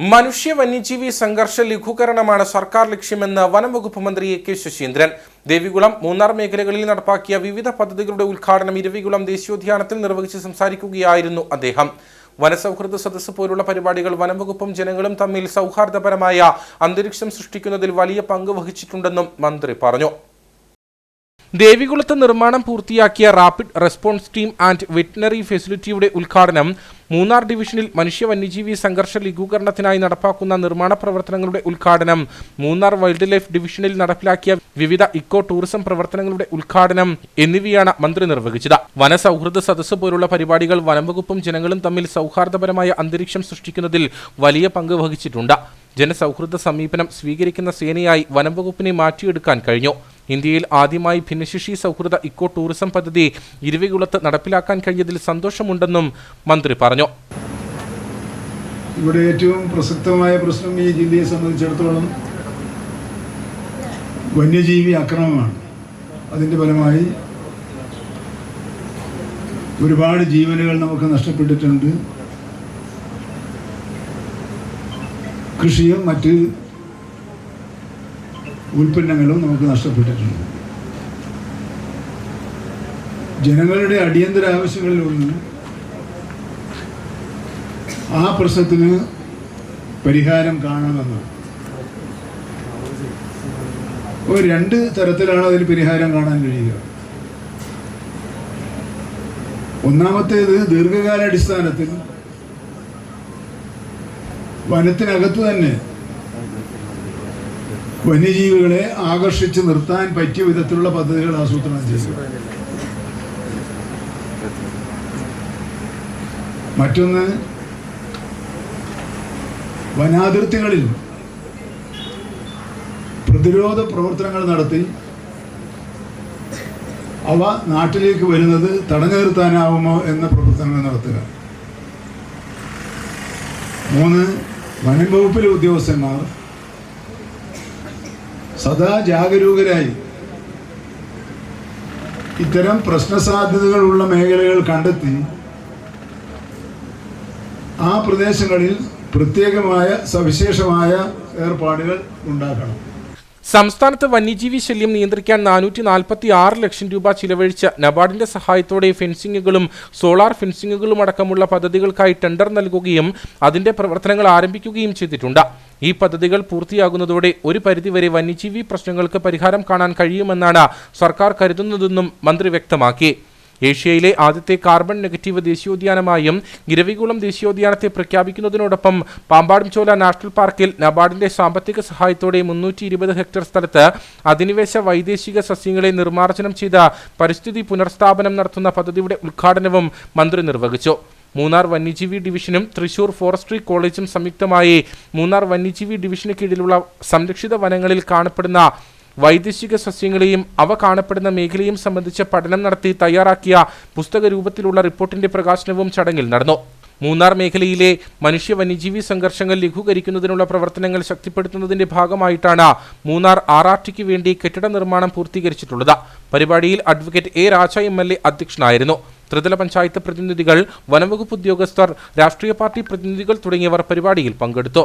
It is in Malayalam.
മനുഷ്യ വന്യജീവി സംഘർഷ ലഘൂകരണമാണ് സർക്കാർ ലക്ഷ്യമെന്ന് വനംവകുപ്പ് മന്ത്രി എ കെ ശശീന്ദ്രൻ. ദേവികുളം മൂന്നാർ മേഖലകളിൽ നടപ്പാക്കിയ വിവിധ പദ്ധതികളുടെ ഉദ്ഘാടനം ഇരവികുളം ദേശീയോദ്യാനത്തിൽ നിർവഹിച്ച് സംസാരിക്കുകയായിരുന്നു അദ്ദേഹം. വനസൗഹൃദ സദസ്സ് പോലുള്ള പരിപാടികൾ വനംവകുപ്പും ജനങ്ങളും തമ്മിൽ സൗഹാർദ്ദപരമായ അന്തരീക്ഷം സൃഷ്ടിക്കുന്നതിൽ വലിയ പങ്ക് വഹിച്ചിട്ടുണ്ടെന്നും മന്ത്രി പറഞ്ഞു. ദേവികുളത്ത് നിർമ്മാണം പൂർത്തിയാക്കിയ rapid response team and veterinary ഫെസിലിറ്റിയുടെ ഉദ്ഘാടനം മൂന്നാർ ഡിവിഷനിൽ മനുഷ്യ വന്യജീവി സംഘർഷ ലഘൂകരണത്തിനായി നടപ്പാക്കുന്ന നിർമ്മാണ പ്രവർത്തനങ്ങളുടെ ഉദ്ഘാടനം. മൂന്നാർ വൈൽഡ് ലൈഫ് ഡിവിഷനിൽ നടപ്പിലാക്കിയ വിവിധ ഇക്കോ ടൂറിസം പ്രവർത്തനങ്ങളുടെ ഉദ്ഘാടനം എന്നിവയാണ് മന്ത്രി നിർവഹിച്ചത്. വനസൗഹൃദ സദസ്സ് പോലുള്ള പരിപാടികൾ വനംവകുപ്പും ജനങ്ങളും തമ്മിൽ സൗഹാർദ്ദപരമായ അന്തരീക്ഷം സൃഷ്ടിക്കുന്നതിൽ വലിയ പങ്ക് വഹിച്ചിട്ടുണ്ട്. ജനസൗഹൃദ സമീപനം സ്വീകരിക്കുന്ന സേനയായി വനംവകുപ്പിനെ മാറ്റിയെടുക്കാൻ കഴിഞ്ഞു. ഇന്ത്യയിൽ ആദ്യമായി ഭിന്നശേഷി സൗഹൃദ ഇക്കോ ടൂറിസം പദ്ധതി ഇരുവികുളത്ത് നടപ്പിലാക്കാൻ കഴിഞ്ഞതിൽ സന്തോഷമുണ്ടെന്നും മന്ത്രി പറഞ്ഞു. ഇവിടെ ഏറ്റവും പ്രസക്തമായ പ്രശ്നം ഈ ജില്ലയെ സംബന്ധിച്ചിടത്തോളം വന്യജീവി അക്രമമാണ് അതിന്റെ ഫലമായി ഒരുപാട് ജീവനുകൾ നമുക്ക് നഷ്ടപ്പെട്ടിട്ടുണ്ട്. കൃഷിയും മറ്റ് ഉൽപ്പന്നങ്ങളും നമുക്ക് നഷ്ടപ്പെട്ടിട്ടുണ്ട്. ജനങ്ങളുടെ അടിയന്തര ആവശ്യങ്ങളിൽ ഒന്ന് ആ പ്രശ്നത്തിന് പരിഹാരം കാണണമെന്ന് അപ്പോൾ രണ്ട് തരത്തിലാണ് അതിന് പരിഹാരം കാണാൻ കഴിയുക. ഒന്നാമത്തേത് ദീർഘകാലാടിസ്ഥാനത്തിൽ വനത്തിനകത്ത് തന്നെ വന്യജീവികളെ ആകർഷിച്ച് നിർത്താൻ പറ്റിയ വിധത്തിലുള്ള പദ്ധതികൾ ആസൂത്രണം ചെയ്യുക മറ്റൊന്ന് വനാതിർത്തികളിൽ പ്രതിരോധ പ്രവർത്തനങ്ങൾ നടത്തി അവ നാട്ടിലേക്ക് വരുന്നത് തടഞ്ഞു നിർത്താനാവുമോ എന്ന പ്രവർത്തനങ്ങൾ നടത്തുക. മൂന്ന് വനം വകുപ്പിലെ ഉദ്യോഗസ്ഥന്മാർ സദാ ജാഗരൂകരായി. ഇത്തരം പ്രശ്നസാധ്യതകളുള്ള മേഖലകൾ കണ്ടെത്തി ആ പ്രദേശങ്ങളിൽ പ്രത്യേകമായ സവിശേഷമായ ഏർപ്പാടുകൾ ഉണ്ടാക്കണം. സംസ്ഥാനത്ത് വന്യജീവി ശല്യം നിയന്ത്രിക്കാൻ നാനൂറ്റി നാൽപ്പത്തി ആറ് ലക്ഷം രൂപ ചിലവഴിച്ച നബാർഡിന്റെ സഹായത്തോടെ ഫെൻസിങ്ങുകളും സോളാർ ഫെൻസിങ്ങുകളും അടക്കമുള്ള പദ്ധതികൾക്കായി ടെൻഡർ നൽകുകയും അതിന്റെ പ്രവർത്തനങ്ങൾ ആരംഭിക്കുകയും ചെയ്തിട്ടുണ്ട്. ഈ പദ്ധതികൾ പൂർത്തിയാകുന്നതോടെ ഒരു പരിധിവരെ വന്യജീവി പ്രശ്നങ്ങൾക്ക് പരിഹാരം കാണാൻ കഴിയുമെന്നാണ് സർക്കാർ കരുതുന്നതെന്നും മന്ത്രി വ്യക്തമാക്കി. ഏഷ്യയിലെ ആദ്യത്തെ കാർബൺ നെഗറ്റീവ് ദേശീയോദ്യാനമായും ഗിരവികുളം ദേശീയോദ്യാനത്തെ പ്രഖ്യാപിക്കുന്നതിനോടൊപ്പം പാമ്പാടുംചോല നാഷണൽ പാർക്കിൽ നബാർഡിന്റെ സാമ്പത്തിക സഹായത്തോടെ മുന്നൂറ്റി ഇരുപത് ഹെക്ടർ സ്ഥലത്ത് അധിനിവേശ വൈദേശിക സസ്യങ്ങളെ നിർമ്മാർജനം ചെയ്ത പരിസ്ഥിതി പുനർസ്ഥാപനം നടത്തുന്ന പദ്ധതിയുടെ ഉദ്ഘാടനവും മന്ത്രി നിർവഹിച്ചു. മൂന്നാർ വന്യജീവി ഡിവിഷനും തൃശൂർ ഫോറസ്ട്രി കോളേജും സംയുക്തമായി മൂന്നാർ വന്യജീവി ഡിവിഷന് കീഴിലുള്ള സംരക്ഷിത വനങ്ങളിൽ കാണപ്പെടുന്ന വൈദേശിക സസ്യങ്ങളെയും അവ കാണപ്പെടുന്ന മേഖലയും സംബന്ധിച്ച് പഠനം നടത്തി തയ്യാറാക്കിയ പുസ്തക രൂപത്തിലുള്ള റിപ്പോർട്ടിന്റെ പ്രകാശനവും ചടങ്ങിൽ നടന്നു. മൂന്നാർ മേഖലയിലെ മനുഷ്യ വന്യജീവി സംഘർഷങ്ങൾ ലഘൂകരിക്കുന്നതിനുള്ള പ്രവർത്തനങ്ങൾ ശക്തിപ്പെടുത്തുന്നതിന്റെ ഭാഗമായിട്ടാണ് മൂന്നാർ ആർ വേണ്ടി കെട്ടിട നിർമ്മാണം പൂർത്തീകരിച്ചിട്ടുള്ളത്. പരിപാടിയിൽ advocate A Raja M L A അധ്യക്ഷനായിരുന്നു. ത്രിതല പഞ്ചായത്ത് പ്രതിനിധികൾ വനംവകുപ്പ് ഉദ്യോഗസ്ഥർ രാഷ്ട്രീയ പാർട്ടി പ്രതിനിധികൾ തുടങ്ങിയവർ പരിപാടിയിൽ പങ്കെടുത്തു.